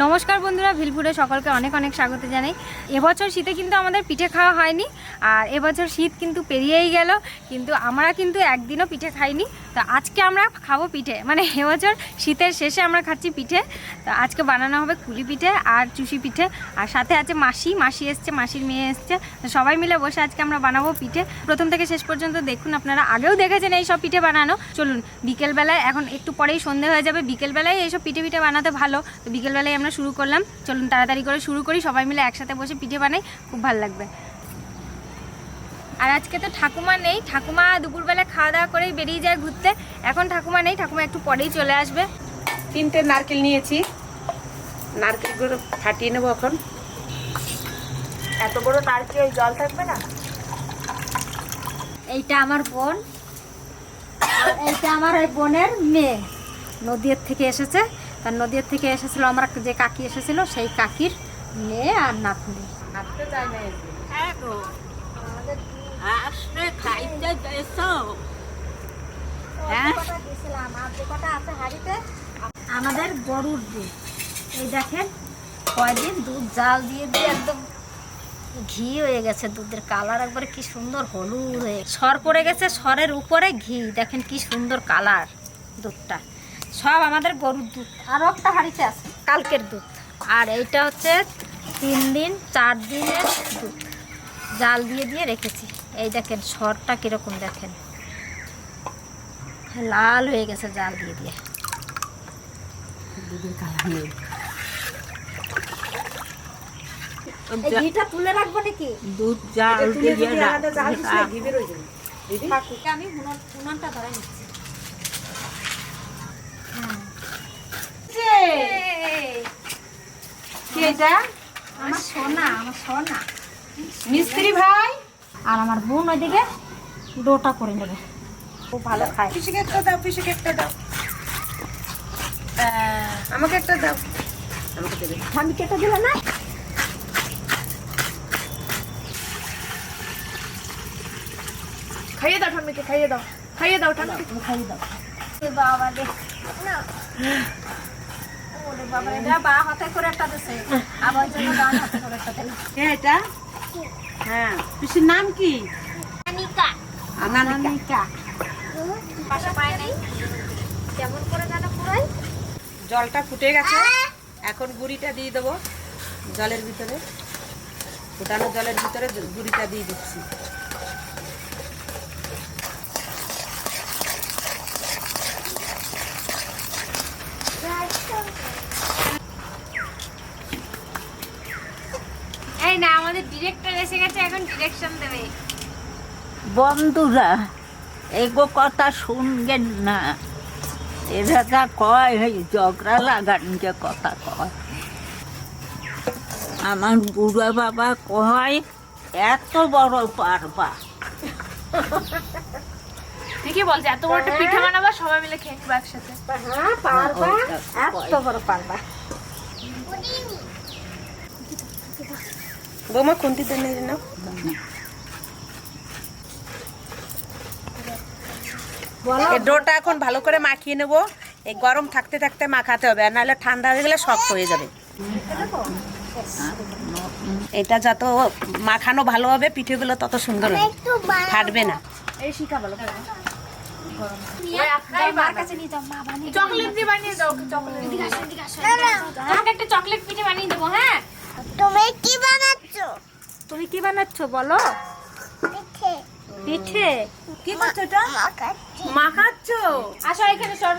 নমস্কার বন্ধুরা, ভিলপুরে সকলকে অনেক অনেক স্বাগত জানাই। এবছর শীতে কিন্তু আমাদের পিঠে খাওয়া হয়নি, আর এবছর শীত কিন্তু পেরিয়েই গেল, কিন্তু আমরা কিন্তু একদিনও পিঠে খাইনি। তো আজকে আমরা খাব পিঠে। মানে এবছর শীতের শেষে আমরা খাচ্ছি পিঠে। তো আজকে বানানো হবে কুলি পিঠে আর চুষি পিঠে। আর সাথে আছে মাসি। মাসি এসছে, মাসির মেয়ে এসছে। সবাই মিলে বসে আজকে আমরা বানাবো পিঠে। প্রথম থেকে শেষ পর্যন্ত দেখুন, আপনারা আগেও দেখেছেন এই সব পিঠে বানানো। চলুন, বিকেলবেলায় এখন একটু পরেই সন্ধে হয়ে যাবে। বিকেলবেলায় এইসব পিঠে পিঠে বানাতে ভালো। তো বিকেলবেলায় আমরা শুরু করলাম। চলুন, তাড়াতাড়ি করে শুরু করি। সবাই মিলে একসাথে বসে পিঠে বানাই। খুব ভালো লাগবে। আর আজকে তো ঠাকুমা নেই। ঠাকুমা দুপুরবেলা খাওয়া দাওয়া করেই বেরিয়ে যায় ঘুরতে। এখন ঠাকুমা নেই ঠাকুমা একটু পরেই চলে আসবে। তিনটে নারকেল নিয়েছি। নারকেলগুলো ফাটিয়ে নেব এখন। এত বড় নারকেল ওই জল থাকবে না? এইটা আমার বোন। এইটা আমার ওই বোনের মেয়ে। নদীর থেকে এসেছে। তার নদীর থেকে এসেছিল আমার যে কাকি এসেছিল সেই কাকির মেয়ে আর নাতনি। হাঁটতে যায় না। আসলে খাইতে হ্যাঁ? আমাদের গরুর দুধ। এই দেখেন কয়দিন দুধ জাল দিয়ে দিয়ে একদম ঘি হয়ে গেছে দুধের কালার একবারে কি সুন্দর হলুদ হয়ে সর পড়ে গেছে সরের উপরে ঘি। দেখেন কি সুন্দর কালার দুধটা। সব আমাদের গরুর দুধ। আরও একটা হাঁড়িতে আছে কালকের দুধ। আর এইটা হচ্ছে তিন দিন চার দিনের দুধ। জাল দিয়ে দিয়ে রেখেছি। এই দেখেন সরটা কীরকম দেখেন। লাল হয়ে গেছে জাল দিয়ে দিয়ে। ঘিটা তুলে রাখব নাকি? দুধ জাল দিয়ে যদি আলাদা জাল দিস না, রাখ। ঘি বেরোয় যাবে। দিদি, থাকুক আমি হুননটা ধরে নিচ্ছি। আমার সোনা আমার সোনা। মিস্ত্রি ভাই? আর আমার বোন ওইদিকে ডোটা করে নেবে। খুব ভালো খায়। পিসিকে একটা দাও পিসিকে একটা দাও। আমাকে একটা দাও। আমাকে দেবে। আমি কেটে দিলে না? খাইয়ে দাও ঠাম্মিকে খাইয়ে দাও। খাইয়ে দাও ঠাম্মিকে খাইয়ে দাও। বাবা রে। না। ওরে বাবা রে যা বা হাতে করে একটা দিছে। আবার জন্য ডান হাতে করে একটা দিল এটা? হ্যাঁ পিসির নাম কি? পায় নাই। কেমন করে যেন পুরাই জলটা ফুটে গেছে। এখন গুড়িটা দিয়ে দেবো জলের ভিতরে। ফুটানো জলের ভিতরে গুড়িটা দিয়ে দিচ্ছি এই না আমাদের ডিরেক্টর এসে গেছে এখন ডিরেকশন দেবে। বন্ধুরা এগো কথা শুনবেন না। এরা যা কয় এই ঝগড়া লাগান যে কথা কয়। আমার বুড়া বাবা কয় এত বড় পারবা। ঠিকই বলছে এত বড় একটা পিঠা বানাবা সবাই মিলে খেয়ে নেব একসাথে। হ্যাঁ পারবা। এত বড় পারবা। বৌমা খুন্তি দেন না বলো এই ডোটা এখন ভালো করে মাখিয়ে নেব। এই গরম থাকতে থাকতে মাখাতে হবে আর নাহলে ঠান্ডা হয়ে গেলে শক্ত হয়ে যাবে। এটা যত মাখানো ভালো হবে পিঠেগুলো তত সুন্দর হবে। ফাটবে না। এই শিখা বলো মার কাছে নিয়ে যাও মা বানিয়ে চকলেট দিয়ে বানিয়ে দাও চকলেট তোমাকে একটা চকলেট পিঠে বানিয়ে দেবো হ্যাঁ? তুমি কি বানাচ্ছ বলো? পিঠে। পিঠে? কি করছ এটা? মাখাচ্ছি। আসো এখানে সর।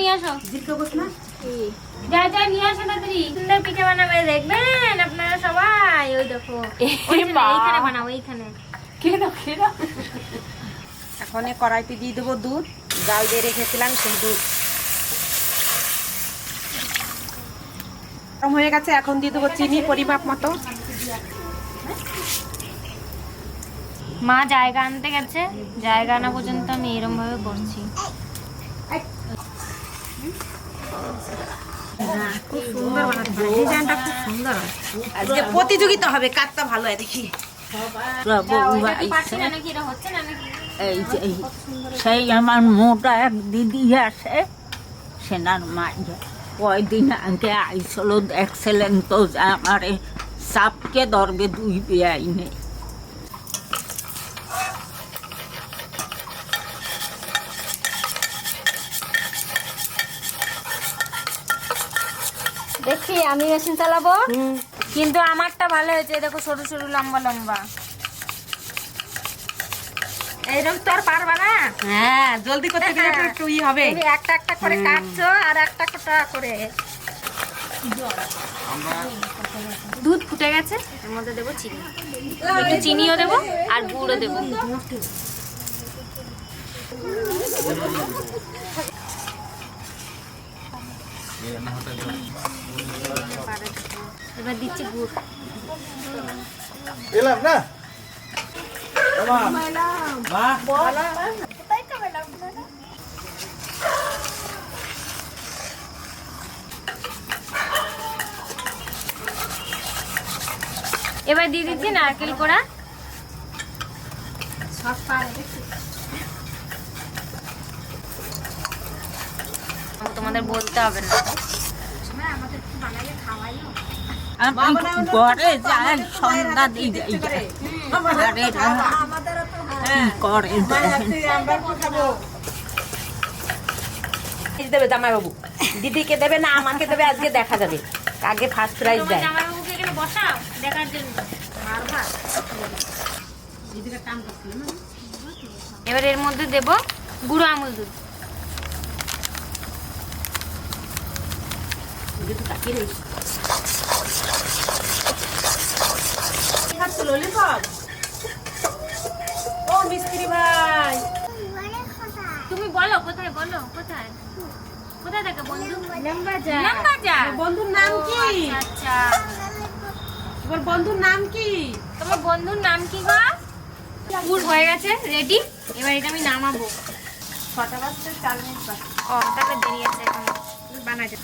নিয়ে আসো। যা যা নিয়ে আসো তাড়াতাড়ি। সুন্দর পিঠে বানাবে দেখবেন আপনারা সবাই। ওই দেখো। এইখানে বানাও এইখানে। খেয়ে দাও খেয়ে দাও? এখন কড়াইতে দিয়ে দেবো দুধ। জাল দিয়ে রেখেছিলাম সেই দুধ। গরম হয়ে গেছে এখন দিয়ে দেবো চিনি পরিমাপ মতো। মা জায়গা আনতে গেছে। জায়গা আনা পর্যন্ত আমি এরম ভাবে করছি। খুব সুন্দর ডিজাইনটা খুব সুন্দর আজকে প্রতিযোগিতা হবে কারটা ভালো হয় দেখি। এই সেই আমার মোটা এক দিদি আছে সেনার মাঝে কয়দিন আগে আইসল দেখছিলেন তো যে আমারে সাপকে ধরবে দুই বেআইনে দেখি আমি মেশিন চালাবো। কিন্তু আমারটা ভালো হয়েছে দেখো সরু সরু লম্বা লম্বা। এইরকম তো আর পারবা না। হ্যাঁ জলদি করতে গেলে একটু একটু ই হবে। তুমি একটা একটা করে কাটছো আর একটা একটা করে। দুধ ফুটে গেছে। এর মধ্যে দেবো চিনি। একটু চিনিও দেবো আর গুঁড়ো দেবো। এবার দিচ্ছি গুড়। এলাম না? এবার দিয়ে দিচ্ছি নারকেল কোড়া। তোমাদের বলতে হবে না। আমি ঘরে সন্ধ্যা দিয়ে। দেবে জামাইবাবু। দিদিকে দেবে না আমাকে দেবে আজকে দেখা যাবে। আগে ফার্স্ট প্রাইজ দেয়। বসাও দেখার জন্য। এবার এর মধ্যে দেব গুঁড়ো আমুল দুধ। ও মিস্ত্রি ভাই। তুমি বলো কোথায় বলো কোথায়? কোথায় থাকে বন্ধু? লাম্বাজার লাম্বাজার বন্ধুর নাম কি? আচ্ছা তোমার বন্ধুর নাম কি? তোমার বন্ধুর নাম কি গো? পুর হয়ে গেছে রেডি এবার এটা আমি নামাবো। ছটা বাজতে চার মিনিট বাকি। ও তারপর দেরি আছে এখন। বানাইতে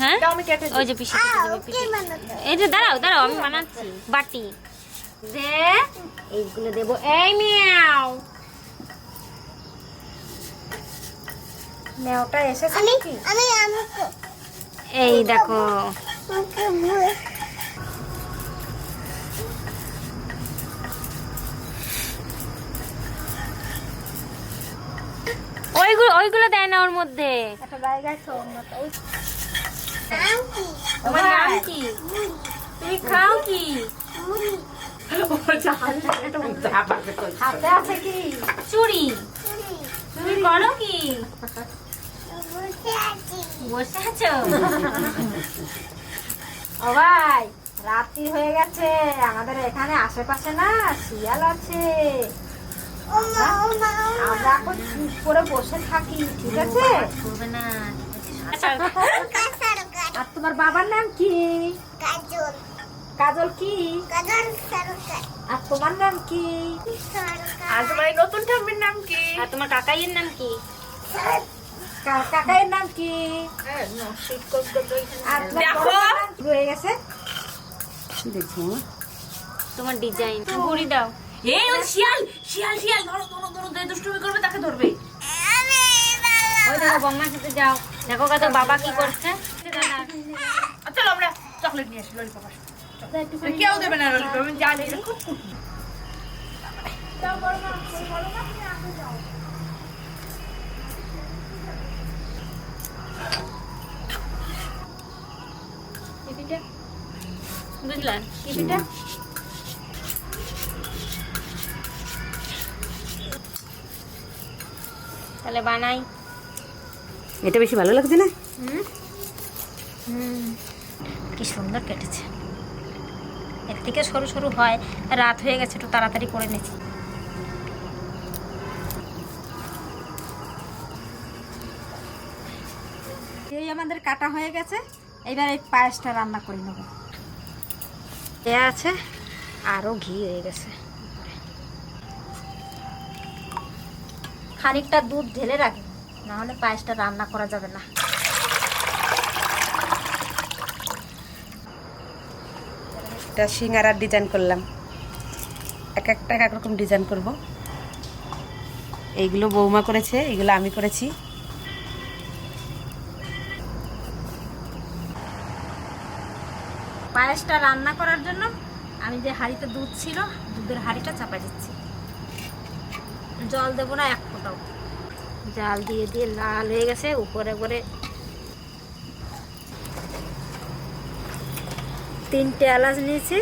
হ্যাঁ? ওই যে পিসি। এই যে দাঁড়াও দাঁড়াও আমি বানাচ্ছি। বাটি। যে এইগুলো দেবো। এই মিয়াও। আমি আমি এই দেখো। ওইগুলো দেয় না ওর মধ্যে। তোমার নাম কি তুমি খাও কি? হাতে আছে কি? চুড়ি। তুমি করো কি? বসে আছো? ও ভাই রাত্রি হয়ে গেছে। আমাদের এখানে আশেপাশে না শিয়াল আছে। আমরা এখন চুপ করে বসে থাকি ঠিক আছে? আর তোমার বাবার নাম কি? কাজল কাজল কি? আর তোমার নাম কি? আর তোমার নতুন ঠাম্মির নাম কি? আর তোমার কাকাইয়ের নাম কি? কা- কাকাইয়ের নাম কি? আর নাম কি? রয়ে গেছে? দেখো। তোমার ডিজাইন ঘুরি দাও। এই ওই শিয়াল শিয়াল শিয়াল ধরো ধরো ধরো যে দুষ্টুমি করবে তাকে ধরবে। ওই দেখো বম্মার সাথে যাও। দেখো কত বাবা কি করছে। চলো আমরা চকলেট নিয়ে আসি ললিপপ আসি। কেউ দেবে না ললিপপ আমি জানি এটা খুব কুটনি। বুঝলেন কি তাহলে বানাই। এটা বেশি ভালো লাগছে না? কি সুন্দর কেটেছে। এর থেকে সরু সরু হয় রাত হয়ে গেছে একটু তাড়াতাড়ি করে নিয়েছি এই আমাদের কাটা হয়ে গেছে এবার এই পায়েসটা রান্না করে নেব। এ আছে আরও ঘি হয়ে গেছে। খানিকটা দুধ ঢেলে রাখি না হলে পায়েসটা রান্না করা যাবে না। এটা সিঙ্গারার ডিজাইন করলাম। এক একটা এক রকম ডিজাইন করব। এইগুলো বৌমা করেছে এইগুলো আমি করেছি। পায়েসটা রান্না করার জন্য আমি যে হাঁড়িতে দুধ ছিল দুধের হাঁড়িটা চাপা দিচ্ছি। জল দেবো না জাল দিয়ে দিয়ে লাল হয়ে গেছে, উপরে করে তিনটে এলাচ নিয়েছি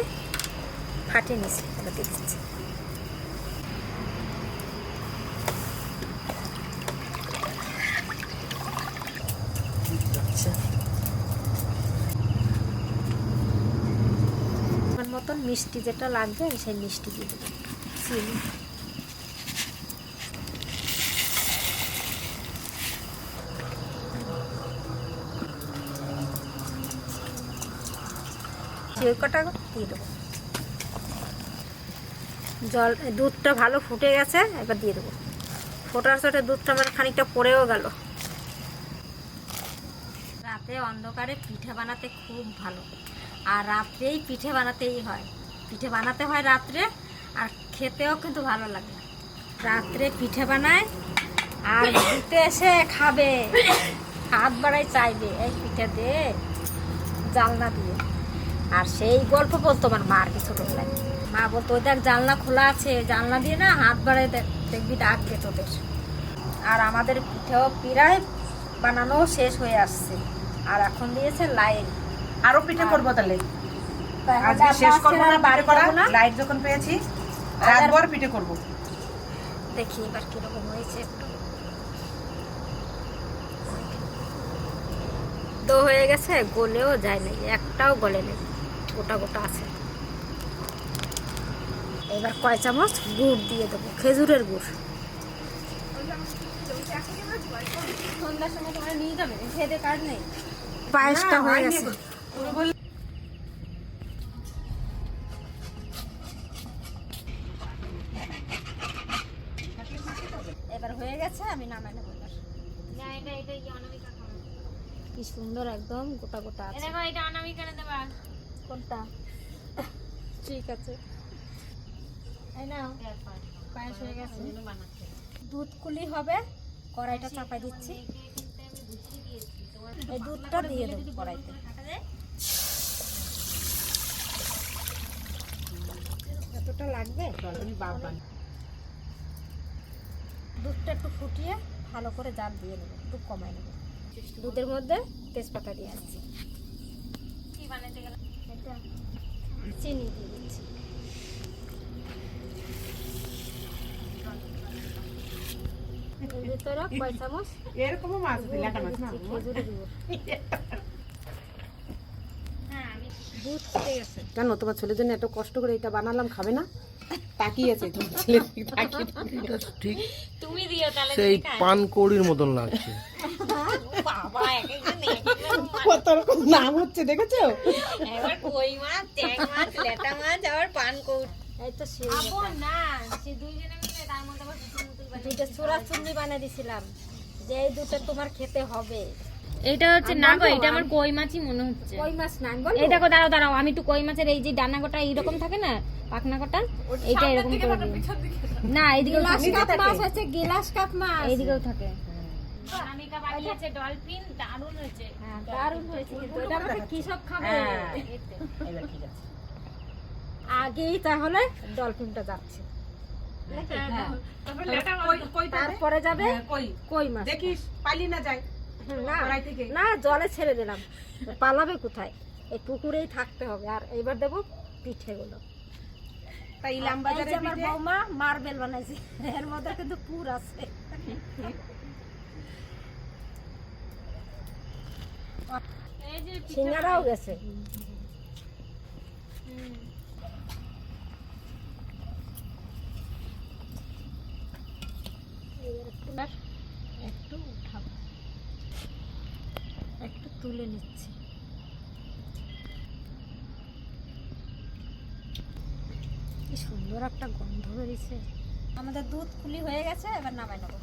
ফাটিয়ে নিয়েছি দিচ্ছি। মতন মিষ্টি যেটা লাগবে সেই মিষ্টি দিয়ে দেবো। চিনি। চিড় কটা দিয়ে দেবো। জল, দুধটা ভালো ফুটে গেছে, এবার দিয়ে দেবো। ফোটার সাথে দুধটা আমার খানিকটা পড়েও গেল। রাতে অন্ধকারে পিঠে বানাতে খুব ভালো। আর রাত্রেই পিঠে বানাতেই হয়। পিঠে বানাতে হয় রাত্রে, আর খেতেও কিন্তু ভালো লাগে। রাত্রে পিঠে বানায়, আর ঘুরতে এসে খাবে। হাত বাড়াই চাইবে, এই পিঠে দে, জালনা দিয়ে। আর সেই গল্প বলতো আমার মার কি ছোটবেলায়। মা বলতো ওই দেখ জানলা খোলা আছে জানলা দিয়ে না হাত দেখ- দেখবি ডাকবে তোদের আর আমাদের পিঠেও প্রায় বানানো শেষ হয়ে আসছে। আর এখন দিয়েছে লাইট আরও পিঠে করব তাহলে? আজকে শেষ করব না বাড়ি পিঠে করা? না। লাইট যখন পেয়েছি রাতভর পিঠে করব। দেখি এবার কীরকম হয়েছে। একটু দো হয়ে গেছে গলেও যায় নাই একটাও গলে নেই। গোটা গোটা আছে। এবার কয় চামচ গুড় দিয়ে দেবো খেজুরের গুড়। পায়েসটা হয়ে গেছে এবার হয়ে গেছে আমি নামাই নেব এবার না এটা এটা ইয়ে অনামিকা খাবে কি সুন্দর একদম গোটা গোটা এ আছে দেখো এটা অনামিকা দেবা কোনটা ঠিক আছে এই নাও হয়ে গেছে। দুধ কুলি হবে কড়াইটা চাপাই দিচ্ছি। এই দুধটা দিয়ে দেবো কড়াইতে। এতটা লাগবে? দুধটা একটু ফুটিয়ে ভালো করে জাল দিয়ে নেব একটু কমাই নেব। দুধের মধ্যে তেজপাতা দিয়ে আসছি কি বানাতে গেলে? এটা চিনি দিয়ে দিচ্ছি এর ভিতরে কয় চামচ মাছ না হ্যাঁ কেন তোমার ছেলের জন্য এত কষ্ট করে এটা বানালাম খাবে না? তাকিয়ে। তুমি দিও তাহলে সেই মতন লাগছে। কত রকম নাম হচ্ছে দেখেছ? এবার কই মাছ ট্যাং মাছ লেটা মাছ আবার পান কৌট এই তো সেই না সে দুইজনে দুইটা চূড়া চুন্নি বানিয়ে দিছিলাম। যে এই দুটো তোমার খেতে হবে। এটা হচ্ছে না গো এটা আমার কই মাছই মনে হচ্ছে। কই মাছ না আমি এই দেখো দাঁড়াও দাঁড়াও আমি একটু কই মাছের এই যে ডানা গোটা এইরকম থাকে না পাখনা গোটা এইটা এরকম করে দিই না এইদিকেও গিলাস কাপ মাছ হচ্ছে গিলাস কাপ মাছ। এইদিকেও থাকে। অনামিকা বানিয়েছে ডলফিন দারুণ হয়েছে। হ্যাঁ, দারুণ হয়েছে কিন্তু এটার কি সব খাবে? এবার ঠিক আছে। আগেই তাহলে ডলফিনটা যাচ্ছে। তারপরে যাবে? কই? কই মাছ? দেখিস পালি না যায় না না জলে ছেড়ে দিলাম। পালাবে কোথায়? এই পুকুরেই থাকতে হবে। আর এইবার দেবো পিঠেগুলো। তাই ইলাম বাজারে আমার পিঠে? বৌমা মার্বেল বানাইছে। এর মধ্যে কিন্তু পুর আছে। সিঙ্গারাও গেছে। এবার একটু উঠাবো একটু তুলে নিচ্ছি। কি সুন্দর একটা গন্ধ বেরিয়েছে। আমাদের দুধ খুলি হয়ে গেছে এবার নামাই নেব।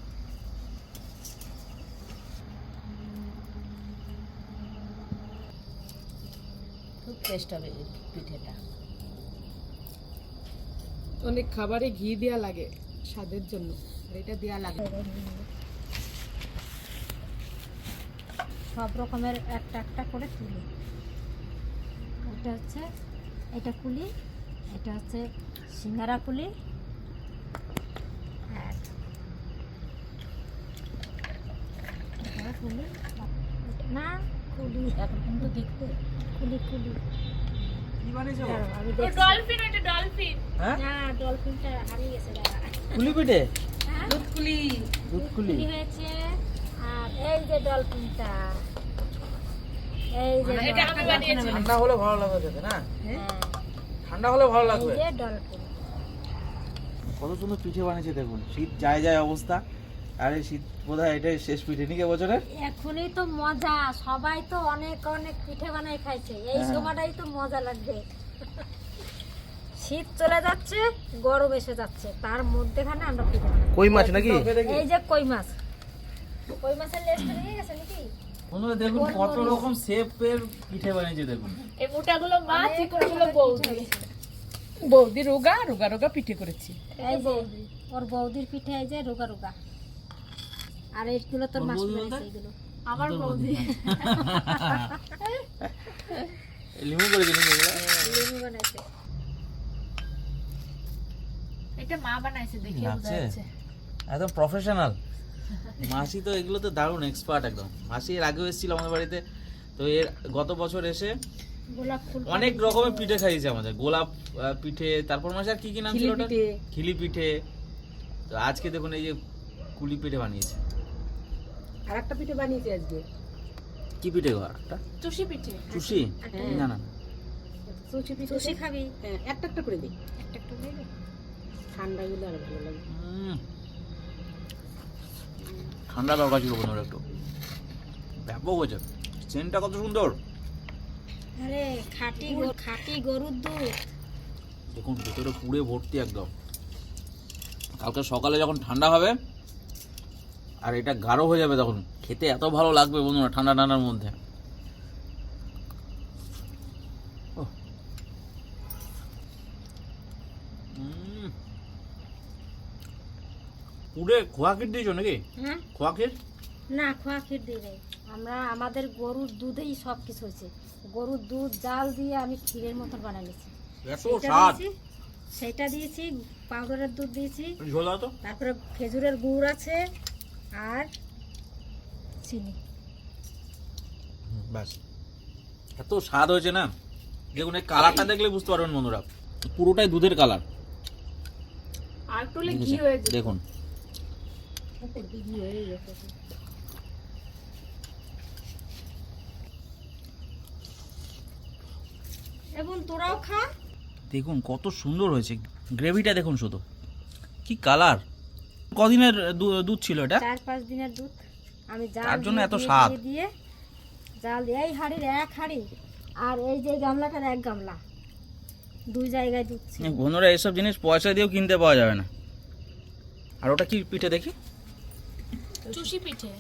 খুব টেস্ট হবে পিঠেটা। অনেক খাবারে ঘি দেওয়া লাগে। স্বাদের জন্য। আর এটা দেওয়া লাগে। সব রকমের একটা একটা করে তুলি এটা হচ্ছে এটা কুলি এটা হচ্ছে সিঙ্গারা কুলি। আর কুলি না কুলি। এখন কিন্তু দেখতে কুলি কুলি। দাঁড়াও, আমি ডলফিন ওইটা ডলফিন না ডলফিনটা হারিয়ে গেছে দাঁড়া। কুলি পিঠে দুধকুলি। দুধকুলি। হয়েছে আর এই যে ডলফিনটা এই যে এটা আমি বানিয়েছি। ঠান্ডা হলে ভালো লাগবে না? হ্যাঁ, ঠান্ডা হলে ভালো এই লাগবে যে ডলফিন কত সুন্দর পিঠে বানিয়েছে দেখুন। শীত যায় যায় অবস্থা। আরে শীত বোধহয় এটাই শেষ পিঠে নাকি বছরের এখনই তো মজা সবাই তো অনেক অনেক পিঠে বানাই খাইছে এই হ্যাঁ। সময়টাই তো মজা লাগবে। শীত চলে যাচ্ছে গরম এসে যাচ্ছে তার মধ্যেখানে আমরা পিঠে কই মাছ নাকি? এই যে কই মাছ। কই মাছের নিয়ে গেছে নাকি? বন্ধুরা দেখুন কত রকম শেপের পিঠে বানিয়েছে দেখুন। এই মোটাগুলো মাছ চিকনগুলো বৌদি। বৌদি রোগা রোগা রোগা পিঠে করেছি। এই ওর বৌদির পিঠে এই যে রোগা রোগা। আর এইগুলো তোর মাছ এইগুলো আমার বৌদি। লিমু করেছে নাকি এগুলো? লেবু বানাইছে। এটা মা বানাইছে দেখে বোঝা যাচ্ছে। একদম প্রফেশনাল মাসি তো এগুলো তো দারুণ এক্সপার্ট একদম। মাসি এর আগেও এসেছিল আমাদের বাড়িতে। তো এর গত বছর এসে অনেক রকমের পিঠে খাইয়েছে আমাদের। গোলাপ পিঠে তারপর মাসে আর কি কি নাম ছিল ওটা খিলি পিঠে। তো আজকে দেখুন এই যে কুলি পিঠে বানিয়েছে। আর একটা পিঠে বানিয়েছি আজকে। কি পিঠে গো একটা চুষি পিঠে। চুষি? না না সুচি পিঠে সুশি খাবি। হ্যাঁ একটা একটা করে দিই। একটা একটু নেবে ঠান্ডা গুলো আর ভালো লাগে। ঠান্ডা দরকার ছিল বন্ধুরা একটু। ব্যাপক হয়েছে। চেনটা কত সুন্দর। আরে খাঁটি খাঁটি গরুর দুধ। দেখুন ভেতরে পুড়ে ভর্তি একদম। কালকে সকালে যখন ঠান্ডা হবে আর এটা গাঢ় হয়ে যাবে তখন। খেতে এত ভালো লাগবে বন্ধুরা ঠান্ডা ঠান্ডার মধ্যে। পুড়ে খোয়া ক্ষীর দিয়েছ নাকি? হ্যাঁ। খোয়া ক্ষীর? না খোয়া ক্ষীর দিই নাই। আমরা আমাদের গরুর দুধেই সব কিছু হয়েছে। গরুর দুধ জাল দিয়ে আমি ক্ষীরের মতন বানাই নিয়েছি। সেটা দিয়েছি পাউডারের দুধ দিয়েছি। তারপরে খেজুরের গুড় আছে আর চিনি। ব্যাস এত স্বাদ হয়েছে না? দেখুন এই কালারটা দেখলে বুঝতে পারবেন বন্ধুরা। পুরোটাই দুধের কালার। আর একটু হলে ঘি হয়ে দেখুন। এবং তোরাও খা। দেখুন কত সুন্দর হয়েছে। গ্রেভিটা দেখুন শুধু। কি কালার। কদিনের দুধ ছিল এটা? চার পাঁচ দিনের দুধ। আমি জাল তার জন্য এত স্বাদ। দিয়ে জাল দিয়ে এই হাঁড়ির এক হাঁড়ি আর এই যে গামলাটার এক গামলা। দুই জায়গায় দুধ ছিল। বন্ধুরা এসব জিনিস পয়সা দিয়েও কিনতে পাওয়া যাবে না। আর ওটা কি পিঠে দেখি? চুষি পিঠে।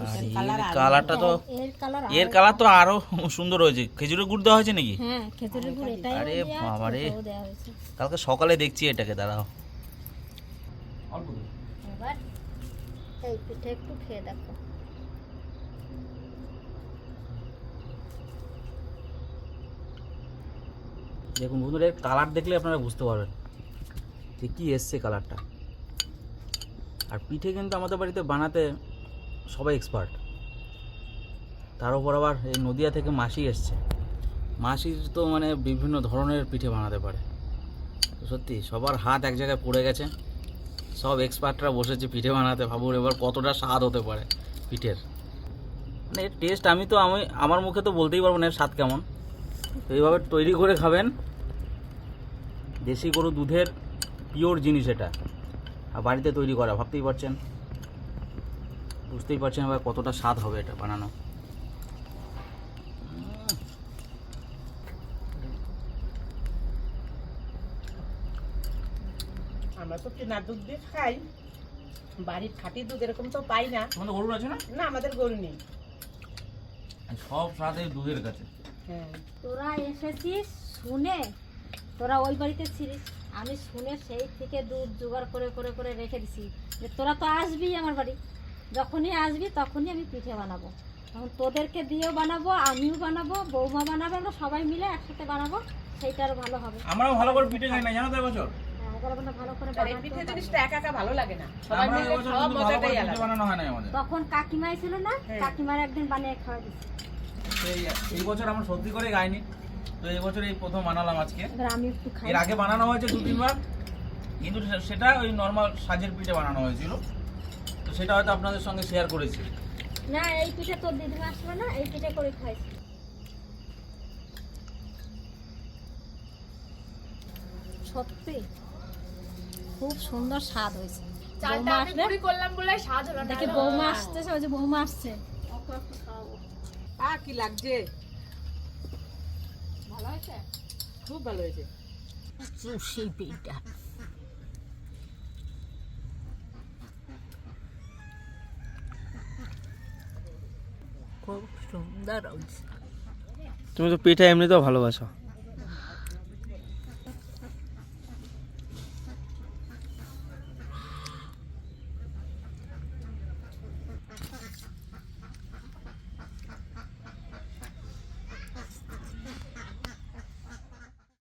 আর এর কালারটা তো এর কালার তো আরও সুন্দর হয়েছে। খেজুরের গুড় দেওয়া হয়েছে নাকি? খেজুরের গুড় এটাই আরে দেওয়া আছে, বাবারে। ওটাও দেওয়া হয়েছে। কালকে সকালে দেখছি এটাকে দাঁড়াও। এবার এই পিঠে একটু খেয়ে দেখো। দেখুন বন্ধুরা কালার দেখলে আপনারা বুঝতে পারবেন যে কী এসছে কালারটা আর পিঠে কিন্তু আমাদের বাড়িতে বানাতে সবাই এক্সপার্ট তার উপর আবার এই নদিয়া থেকে মাসি এসছে। মাসির তো মানে বিভিন্ন ধরনের পিঠে বানাতে পারে। সত্যি সবার হাত এক জায়গায় পড়ে গেছে। সব এক্সপার্টরা বসেছে, পিঠে বানাতে। ভাবুন এবার কতটা স্বাদ হতে পারে পিঠের। মানে এর টেস্ট আমি তো, আমি, আমার মুখে তো বলতেই পারব না এর স্বাদ কেমন। তো এইভাবে তৈরি করে খাবেন। দেশি গরু দুধের পিওর জিনিস এটা। আর বাড়িতে তৈরি করা, ভাবতেই পারছেন? বুঝতেই পারছেন এবার কতটা স্বাদ হবে এটা বানানো। কেনার দুধ দিয়ে খাই। বাড়ির খাঁটি দুধ এরকম তো পাই না। তোমাদের গরু আছে না? না আমাদের গরু নেই। সব এই দুধের কাছে। হ্যাঁ। তোরা এসেছিস শুনে তোরা ওই বাড়িতে ছিলিস আমি শুনে সেই থেকে দুধ জোগাড় করে করে করে রেখে দিছি। যে তোরা তো আসবি আমার বাড়ি। যখনই আসবি তখনই আমি পিঠে বানাবো। তখন তোদেরকে দিয়েও বানাবো আমিও বানাবো বৌমা বানাবে আমরা সবাই মিলে একসাথে বানাবো সেইটা আরও ভালো হবে। আমরাও ভালো করে পিঠে খাই না জানো তো এবছর এবার ভালো করে এই পিঠে জিনিসটা একা একা ভালো লাগে না। সবাই মিলে খাওয়া কিন্তু ভালো করে মজাটাই আলাদা। বানানো হয় না আমাদের। তখন কাকিমাই ছিল না? হ্যাঁ। কাকিমার একদিন বানিয়ে খাওয়া এই বছর আমরা সত্যি করে গাইনি তো এই বছর এই প্রথম বানালাম আজকে। এর আগে বানানো হয়েছে দু তিনবার। কিন্তু সেটা ওই নর্মাল সাজের পিঠে বানানো হয়েছিল। তো সেটা হয়তো আপনাদের সঙ্গে শেয়ার করেছি। না এই পিঠে তোর দিদিমা আসলো না? এই পিঠে করে খাইছি। সত্যি? খুব সুন্দর স্বাদ হয়েছে। চালটা আমি গুঁড়ি করলাম বলে স্বাদ হলো না দেখি বৌমা ওই যে বৌমা আসছে। আ কি লাগছে? ভালো হয়েছে? খুব ভালো হয়েছে। চুষি পিঠা খুব সুন্দর হয়েছে তুমি তো পিঠে এমনিতেও ভালোবাসো।